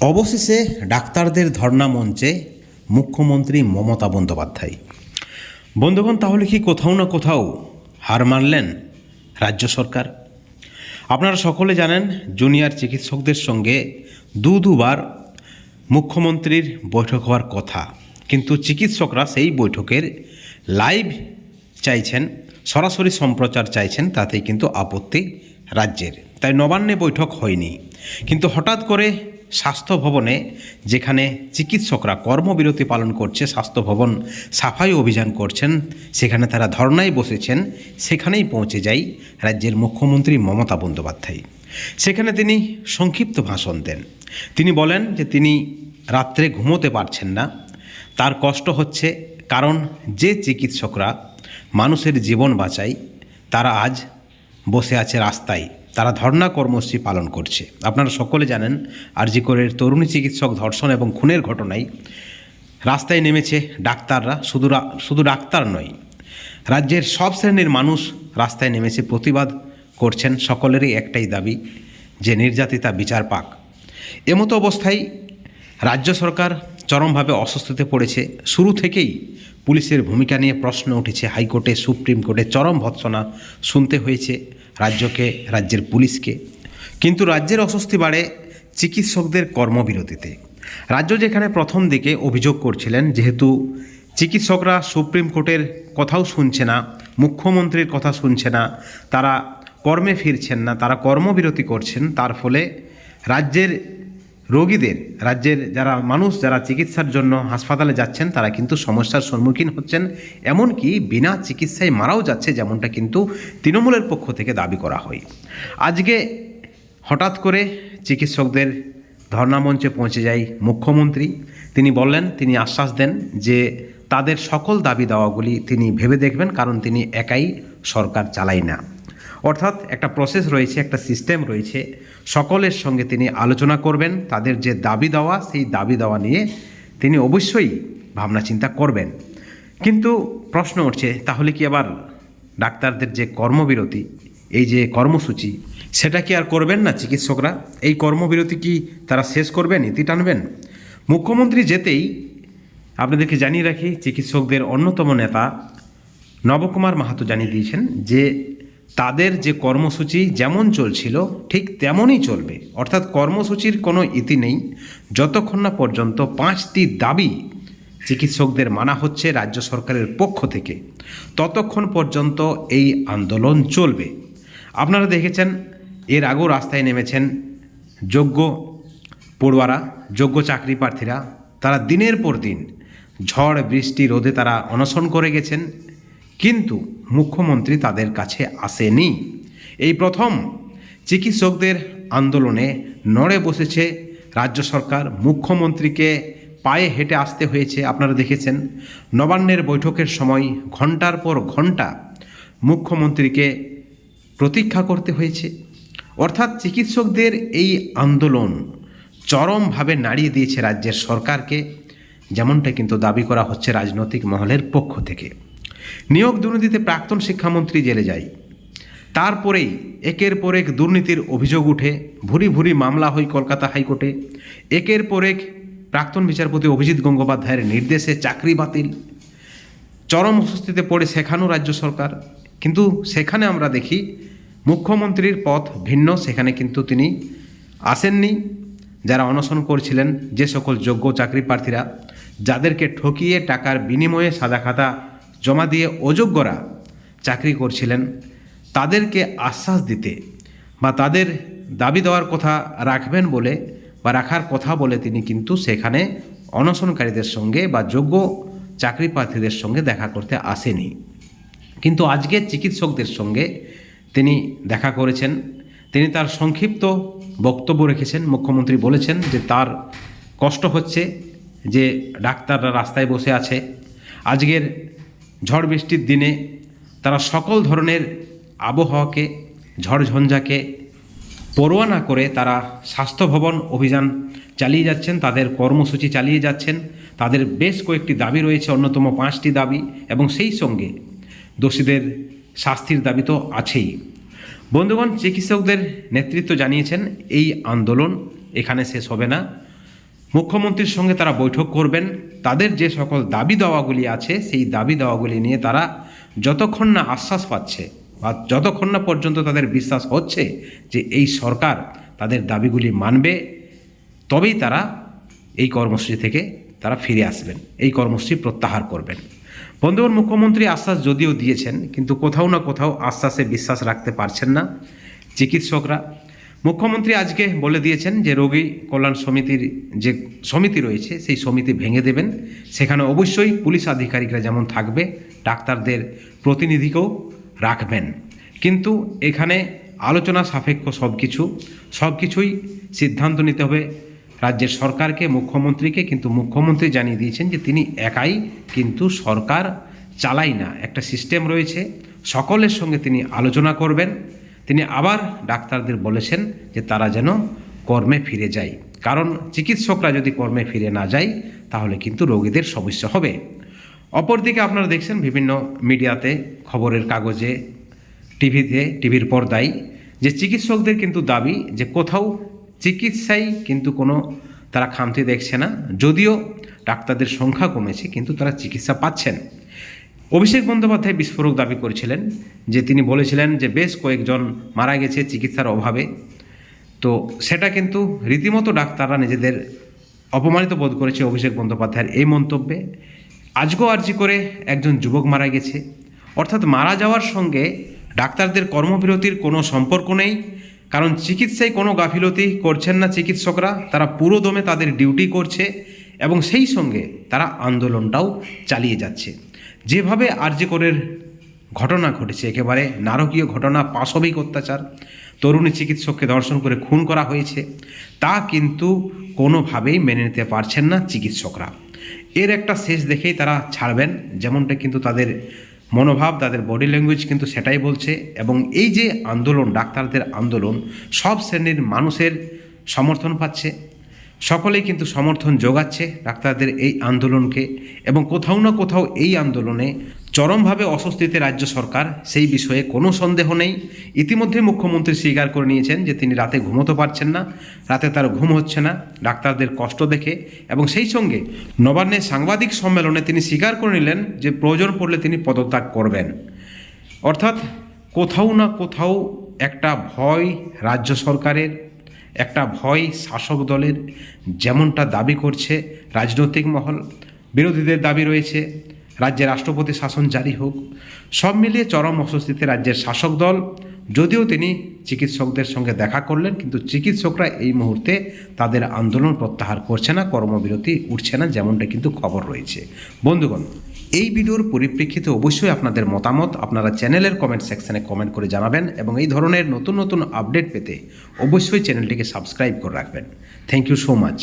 অবশেষে ডাক্তারদের ধর্ণা মঞ্চে মুখ্যমন্ত্রী মমতা বন্দ্যোপাধ্যায়। বন্ধুগণ, তাহলে কি কোথাও না কোথাও হার মানলেন রাজ্য সরকার? আপনারা সকলে জানেন, জুনিয়র চিকিৎসকদের সঙ্গে দু দুবার মুখ্যমন্ত্রীর বৈঠক হওয়ার কথা। কিন্তু চিকিৎসকরা সেই বৈঠকের লাইভ চাইছেন, সরাসরি সম্প্রচার চাইছেন, তাতেই কিন্তু আপত্তি রাজ্যের। তাই নবান্নে বৈঠক হয়নি। কিন্তু হঠাৎ করে স্বাস্থ্য ভবনে, যেখানে চিকিৎসকরা কর্মবিরতি পালন করছে, স্বাস্থ্য ভবন সাফাই অভিযান করছেন, সেখানে তারা ধর্নায় বসেছেন, সেখানেই পৌঁছে যাই রাজ্যের মুখ্যমন্ত্রী মমতা বন্দ্যোপাধ্যায়। সেখানে তিনি সংক্ষিপ্ত ভাষণ দেন। তিনি বলেন যে তিনি রাত্রে ঘুমোতে পারছেন না। তার কষ্ট হচ্ছে কারণ যে চিকিৎসকরা মানুষের জীবন বাঁচায়, তারা আজ বসে আছে রাস্তায়। তারা ধর্ণা কর্মসূচি পালন করছে। আপনারা সকলে জানেন আরজিকরের তরুণী চিকিৎসক ধর্ষণ এবং খুনের ঘটনায় রাস্তায় নেমেছে ডাক্তাররা, শুধু শুধু ডাক্তার নয়, রাজ্যের সব শ্রেণির মানুষ রাস্তায় নেমেছে প্রতিবাদ করছেন। সকলেরই একটাই দাবি যে নির্যাতিতা বিচার পাক। এমতো অবস্থায় রাজ্য সরকার চরমভাবে অস্বস্তিতে পড়েছে। শুরু থেকেই পুলিশের ভূমিকা নিয়ে প্রশ্ন উঠেছে হাইকোর্টে, সুপ্রিম কোর্টে, চরম ভৎসনা শুনতে হয়েছে। রাজ্যকে, রাজ্যের পুলিশকে। কিন্তু রাজ্যের অস্বস্তি বাড়ে চিকিৎসকদের কর্মবিরতিতে। রাজ্য যেখানে প্রথম দিকে অভিযোগ করছিলেন, যেহেতু চিকিৎসকরা সুপ্রিম কোর্টের কথাও শুনছে না, মুখ্যমন্ত্রীর কথা শুনছে না, তারা কর্মে ফিরছেন না, তারা কর্মবিরতি করছেন, তার ফলে রাজ্যের রোগীদের, রাজ্যের যারা মানুষ, যারা চিকিৎসার জন্য হাসপাতালে যাচ্ছেন, তারা কিন্তু সমস্যার সম্মুখীন হচ্ছেন। এমনকি বিনা চিকিৎসায় মারাও যাচ্ছে, যেমনটা কিন্তু তৃণমূলের পক্ষ থেকে দাবি করা হয়। আজকে হঠাৎ করে চিকিৎসকদের ধর্ণা মঞ্চে পৌঁছে যায় মুখ্যমন্ত্রী। তিনি বললেন, তিনি আশ্বাস দেন যে তাদের সকল দাবি দাওয়াগুলি তিনি ভেবে দেখবেন, কারণ তিনি একাই সরকার চালাই না। অর্থাৎ একটা প্রসেস রয়েছে, একটা সিস্টেম রয়েছে। সকলের সঙ্গে তিনি আলোচনা করবেন, তাদের যে দাবি দেওয়া, সেই দাবি দেওয়া নিয়ে তিনি অবশ্যই ভাবনা চিন্তা করবেন। কিন্তু প্রশ্ন উঠছে, তাহলে কি আবার ডাক্তারদের যে কর্মবিরতি, এই যে কর্মসূচি, সেটা কি আর করবেন না চিকিৎসকরা? এই কর্মবিরতি কি তারা শেষ করবেন, ইতি টানবেন? মুখ্যমন্ত্রী যেতেই আপনাদেরকে জানিয়ে রাখি, চিকিৎসকদের অন্যতম নেতা নবকুমার মাহাতো জানিয়ে দিয়েছেন যে তাদের যে কর্মসূচি যেমন চলছিল, ঠিক তেমনই চলবে। অর্থাৎ কর্মসূচির কোনো ইতি নেই। যতক্ষণ না পর্যন্ত পাঁচটি দাবি চিকিৎসকদের মানা হচ্ছে রাজ্য সরকারের পক্ষ থেকে, ততক্ষণ পর্যন্ত এই আন্দোলন চলবে। আপনারা দেখেছেন, এর আগেও রাস্তায় নেমেছেন যোগ্য পড়ুয়ারা, যোগ্য চাকরি প্রার্থীরা। তারা দিনের পর দিন ঝড়, বৃষ্টি, রোদে তারা অনশন করে গেছেন। কিন্তু মুখ্যমন্ত্রী তাদের কাছে আসেনি। এই প্রথম চিকিৎসকদের আন্দোলনে নড়ে বসেছে রাজ্য সরকার। মুখ্যমন্ত্রীকে পায়ে হেঁটে আসতে হয়েছে, আপনারা দেখেছেন। নবান্নের বৈঠকের সময় ঘণ্টার পর ঘণ্টা মুখ্যমন্ত্রীকে প্রতীক্ষা করতে হয়েছে। অর্থাৎ চিকিৎসকদের এই আন্দোলন চরমভাবে নাড়িয়ে দিয়েছে রাজ্যের সরকারকে, যেমনটা কিন্তু দাবি করা হচ্ছে রাজনৈতিক মহলের পক্ষ থেকে। নিয়োগ দুর্নীতিতে প্রাক্তন শিক্ষামন্ত্রী জেলে যায়। তারপরেই একের পর এক দুর্নীতির অভিযোগ উঠে, ভুরি ভুরি মামলা হয় কলকাতা হাইকোর্টে। একের পর এক প্রাক্তন বিচারপতি অভিজিৎ গঙ্গোপাধ্যায়ের নির্দেশে চাকরি বাতিল। চরম অস্বস্তিতে পড়ে শেখানো রাজ্য সরকার। কিন্তু সেখানে আমরা দেখি, মুখ্যমন্ত্রীর পথ ভিন্ন, সেখানে কিন্তু তিনি আসেননি। যারা অনশন করছিলেন, যে সকল যোগ্য চাকরি প্রার্থীরা, যাদেরকে ঠকিয়ে টাকার বিনিময়ে সাদা খাতা জমা দিয়ে অযোগ্যরা চাকরি করছিলেন, তাদেরকে আশ্বাস দিতে বা তাদের দাবি দেওয়ার কথা রাখবেন বলে বা রাখার কথা বলে তিনি কিন্তু সেখানে অনশনকারীদের সঙ্গে বা যোগ্য চাকরি প্রার্থীদের সঙ্গে দেখা করতে আসেনি। কিন্তু আজকে চিকিৎসকদের সঙ্গে তিনি দেখা করেছেন। তিনি তার সংক্ষিপ্ত বক্তব্য রেখেছেন। মুখ্যমন্ত্রী বলেছেন যে তার কষ্ট হচ্ছে যে ডাক্তাররা রাস্তায় বসে আছে। আজকের ঝড় বৃষ্টির দিনে তারা সকল ধরনের আবহাওয়াকে ঝড়ঝঞ্ঝাকে পরোয়া না করে তারা স্বাস্থ্য ভবন অভিযান চালিয়ে যাচ্ছেন, তাদের কর্মসূচি চালিয়ে যাচ্ছেন। তাদের বেশ কয়েকটি দাবি রয়েছে, অন্যতম পাঁচটি দাবি এবং সেই সঙ্গে দোষীদের শাস্তির দাবি তো আছেই। বন্ধুগণ, চিকিৎসকদের নেতৃত্ব জানিয়েছেন, এই আন্দোলন এখানে শেষ হবে না। মুখ্যমন্ত্রীর সঙ্গে তারা বৈঠক করবেন। তাদের যে সকল দাবি দাওয়াগুলি আছে, সেই দাবি দাওয়াগুলি নিয়ে তারা যতক্ষণ না আশ্বাস পাচ্ছে বা যতক্ষণ না পর্যন্ত তাদের বিশ্বাস হচ্ছে যে এই সরকার তাদের দাবিগুলি মানবে, তবেই তারা এই কর্মসূচি থেকে তারা ফিরে আসবেন, এই কর্মসূচি প্রত্যাহার করবেন। বন্ধুগণ, মুখ্যমন্ত্রী আশ্বাস যদিও দিয়েছেন, কিন্তু কোথাও না কোথাও আশ্বাসে বিশ্বাস রাখতে পারছেন না চিকিৎসকরা। মুখ্যমন্ত্রী আজকে বলে দিয়েছেন যে রোগী কল্যাণ সমিতির যে সমিতি রয়েছে, সেই সমিতি ভেঙে দেবেন। সেখানে অবশ্যই পুলিশ আধিকারিকরা যেমন থাকবে, ডাক্তারদের প্রতিনিধিকেও রাখবেন। কিন্তু এখানে আলোচনা সাপেক্ষ সব কিছু সব কিছুই সিদ্ধান্ত নিতে হবে রাজ্যের সরকারকে, মুখ্যমন্ত্রীকে। কিন্তু মুখ্যমন্ত্রী জানিয়ে দিয়েছেন যে তিনি একাই কিন্তু সরকার চালাই না। একটা সিস্টেম রয়েছে, সকলের সঙ্গে তিনি আলোচনা করবেন। তিনি আবার ডাক্তারদের বলেছেন যে তারা যেন কর্মে ফিরে যায়। কারণ চিকিৎসকরা যদি কর্মে ফিরে না যায়, তাহলে কিন্তু রোগীদের সমস্যা হবে। অপরদিকে আপনারা দেখছেন বিভিন্ন মিডিয়াতে, খবরের কাগজে, টিভিতে, টিভির পর্দায় যে চিকিৎসকদের কিন্তু দাবি যে কোথাও চিকিৎসায় কিন্তু কোনো তারা খামতি দেখছে না। যদিও ডাক্তারদের সংখ্যা কমেছে, কিন্তু তারা চিকিৎসা পাচ্ছেন। অভিষেক বন্দ্যোপাধ্যায় বিস্ফোরক দাবি করেছিলেন যে তিনি বলেছিলেন যে বেশ কয়েকজন মারা গেছে চিকিৎসার অভাবে। তো সেটা কিন্তু রীতিমতো ডাক্তাররা নিজেদের অপমানিত বোধ করেছে অভিষেক বন্দ্যোপাধ্যায়ের এই মন্তব্যে। আজগো আর্জি করে একজন যুবক মারা গেছে। অর্থাৎ মারা যাওয়ার সঙ্গে ডাক্তারদের কর্মবিরতির কোনো সম্পর্ক নেই। কারণ চিকিৎসায় কোনো গাফিলতি করছেন না চিকিৎসকরা। তারা পুরোদমে তাদের ডিউটি করছে এবং সেই সঙ্গে তারা আন্দোলনটাও চালিয়ে যাচ্ছে। যেভাবে আরজিকরের ঘটনা ঘটেছে, একেবারে নারকীয় ঘটনা, পাশবিক অত্যাচার, তরুণী চিকিৎসককে ধর্ষণ করে খুন করা হয়েছে, তা কিন্তু কোনোভাবেই মেনে নিতে পারছেন না চিকিৎসকরা। এর একটা শেষ দেখেই তারা ছাড়বেন, যেমনটা কিন্তু তাদের মনোভাব, তাদের বডি ল্যাঙ্গুয়েজ কিন্তু সেটাই বলছে এবং এই যে আন্দোলন, ডাক্তারদের আন্দোলন, সব শ্রেণির মানুষের সমর্থন পাচ্ছে। সকলেই কিন্তু সমর্থন যোগাচ্ছে ডাক্তারদের এই আন্দোলনকে এবং কোথাও না কোথাও এই আন্দোলনে চরমভাবে অস্বস্তিতে রাজ্য সরকার সেই বিষয়ে কোনো সন্দেহ নেই। ইতিমধ্যে মুখ্যমন্ত্রী স্বীকার করে নিয়েছেন যে তিনি রাতে ঘুমোতে পারছেন না, রাতে তার ঘুম হচ্ছে না, ডাক্তারদের কষ্ট দেখে এবং সেই সঙ্গে নবান্নে সাংবাদিক সম্মেলনে তিনি স্বীকার করে নিলেন যে প্রয়োজন পড়লে তিনি পদত্যাগ করবেন। অর্থাৎ কোথাও না কোথাও একটা ভয় রাজ্য সরকারের একটা ভয় শাসক দলের যেমনটা দাবি করছে রাজনৈতিক মহল, বিরোধীদের দাবি রয়েছে রাজ্যে রাষ্ট্রপতি শাসন জারি হোক, সব মিলিয়ে চরম অস্বস্তিতে রাজ্যের শাসক দল। যদিও তিনি চিকিৎসকদের সঙ্গে দেখা করলেন, কিন্তু চিকিৎসকরা এই মুহূর্তে তাদের আন্দোলন প্রত্যাহার করছে না, কর্মবিরতি উঠছে না, যেমনটা কিন্তু খবর রয়েছে। বন্ধুগণ এই ভিডিওর পরিপ্রেক্ষিতে অবশ্যই আপনাদের মতামত আপনারা চ্যানেলের কমেন্ট সেকশানে কমেন্ট করে জানাবেন এবং এই ধরনের নতুন নতুন আপডেট পেতে অবশ্যই চ্যানেলটিকে সাবস্ক্রাইব করে রাখবেন। Thank you so much